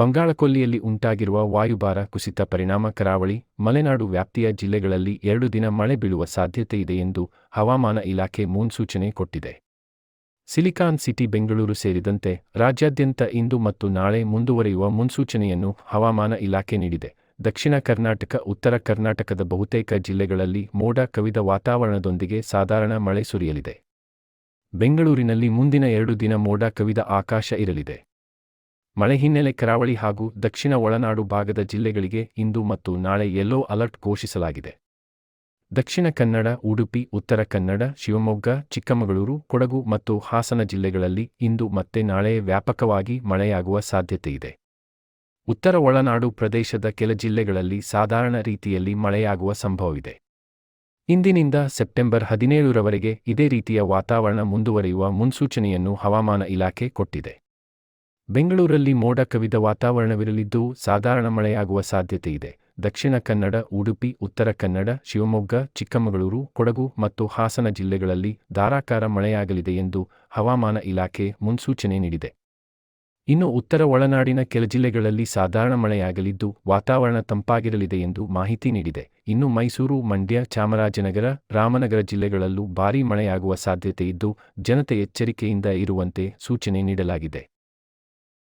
ಬಂಗಾಳಕೊಲ್ಲಿಯಲ್ಲಿ ಉಂಟಾಗಿರುವ ವಾಯುಭಾರ ಕುಸಿತ ಪರಿಣಾಮ ಕರಾವಳಿ ಮಲೆನಾಡು ವ್ಯಾಪ್ತಿಯ ಜಿಲ್ಲೆಗಳಲ್ಲಿ ಎರಡು ದಿನ ಮಳೆ ಬೀಳುವ ಸಾಧ್ಯತೆಯಿದೆ ಎಂದು ಹವಾಮಾನ ಇಲಾಖೆ ಮುನ್ಸೂಚನೆ ಕೊಟ್ಟಿದೆ. ಸಿಲಿಕಾನ್ ಸಿಟಿ, ಬೆಂಗಳೂರು ಸೇರಿದಂತೆ ರಾಜ್ಯಾದ್ಯಂತ ಇಂದು ಮತ್ತು ನಾಳೆ ಮುಂದುವರೆಯುವ ಮುನ್ಸೂಚನೆಯನ್ನು ಹವಾಮಾನ ಇಲಾಖೆ ನೀಡಿದೆ. ದಕ್ಷಿಣ ಕರ್ನಾಟಕ, ಉತ್ತರ ಕರ್ನಾಟಕದ ಬಹುತೇಕ ಜಿಲ್ಲೆಗಳಲ್ಲಿ ಮೋಡ ಕವಿದ ವಾತಾವರಣದೊಂದಿಗೆ ಸಾಧಾರಣ ಮಳೆ ಸುರಿಯಲಿದೆ. ಬೆಂಗಳೂರಿನಲ್ಲಿ ಮುಂದಿನ ಎರಡು ದಿನ ಮೋಡ ಕವಿದ ಆಕಾಶ ಇರಲಿದೆ. ಮಳೆ ಹಿನ್ನೆಲೆ ಕರಾವಳಿ ಹಾಗೂ ದಕ್ಷಿಣ ಒಳನಾಡು ಭಾಗದ ಜಿಲ್ಲೆಗಳಿಗೆ ಇಂದು ಮತ್ತು ನಾಳೆ ಯೆಲ್ಲೋ ಅಲರ್ಟ್ ಘೋಷಿಸಲಾಗಿದೆ. ದಕ್ಷಿಣ ಕನ್ನಡ, ಉಡುಪಿ, ಉತ್ತರ ಕನ್ನಡ, ಶಿವಮೊಗ್ಗ, ಚಿಕ್ಕಮಗಳೂರು, ಕೊಡಗು ಮತ್ತು ಹಾಸನ ಜಿಲ್ಲೆಗಳಲ್ಲಿ ಇಂದು ಮತ್ತೆ ನಾಳೆ ವ್ಯಾಪಕವಾಗಿ ಮಳೆಯಾಗುವ ಸಾಧ್ಯತೆಯಿದೆ ಉತ್ತರ ಒಳನಾಡು ಪ್ರದೇಶದ ಕೆಲ ಜಿಲ್ಲೆಗಳಲ್ಲಿ ಸಾಧಾರಣ ರೀತಿಯಲ್ಲಿ ಮಳೆಯಾಗುವ ಸಂಭವವಿದೆ. ಇಂದಿನಿಂದ ಸೆಪ್ಟೆಂಬರ್ ಹದಿನೇಳರವರೆಗೆ ಇದೇ ರೀತಿಯ ವಾತಾವರಣ ಮುಂದುವರಿಯುವ ಮುನ್ಸೂಚನೆಯನ್ನು ಹವಾಮಾನ ಇಲಾಖೆ ಕೊಟ್ಟಿದೆ. ಬೆಂಗಳೂರಲ್ಲಿ ಮೋಡ ಕವಿದ ವಾತಾವರಣವಿರಲಿದ್ದು ಸಾಧಾರಣ ಮಳೆಯಾಗುವ ಸಾಧ್ಯತೆ ಇದೆ. ದಕ್ಷಿಣ ಕನ್ನಡ, ಉಡುಪಿ, ಉತ್ತರ ಕನ್ನಡ, ಶಿವಮೊಗ್ಗ, ಚಿಕ್ಕಮಗಳೂರು, ಕೊಡಗು ಮತ್ತು ಹಾಸನ ಜಿಲ್ಲೆಗಳಲ್ಲಿ ಧಾರಾಕಾರ ಮಳೆಯಾಗಲಿದೆ ಎಂದು ಹವಾಮಾನ ಇಲಾಖೆ ಮುನ್ಸೂಚನೆ ನೀಡಿದೆ. ಇನ್ನು ಉತ್ತರ ಒಳನಾಡಿನ ಕೆಲ ಜಿಲ್ಲೆಗಳಲ್ಲಿ ಸಾಧಾರಣ ಮಳೆಯಾಗಲಿದ್ದು ವಾತಾವರಣ ತಂಪಾಗಿರಲಿದೆ ಎಂದು ಮಾಹಿತಿ ನೀಡಿದೆ. ಇನ್ನು ಮೈಸೂರು, ಮಂಡ್ಯ, ಚಾಮರಾಜನಗರ, ರಾಮನಗರ ಜಿಲ್ಲೆಗಳಲ್ಲೂ ಭಾರೀ ಮಳೆಯಾಗುವ ಸಾಧ್ಯತೆಯಿದ್ದು ಜನತೆ ಎಚ್ಚರಿಕೆಯಿಂದ ಇರುವಂತೆ ಸೂಚನೆ ನೀಡಲಾಗಿದೆ.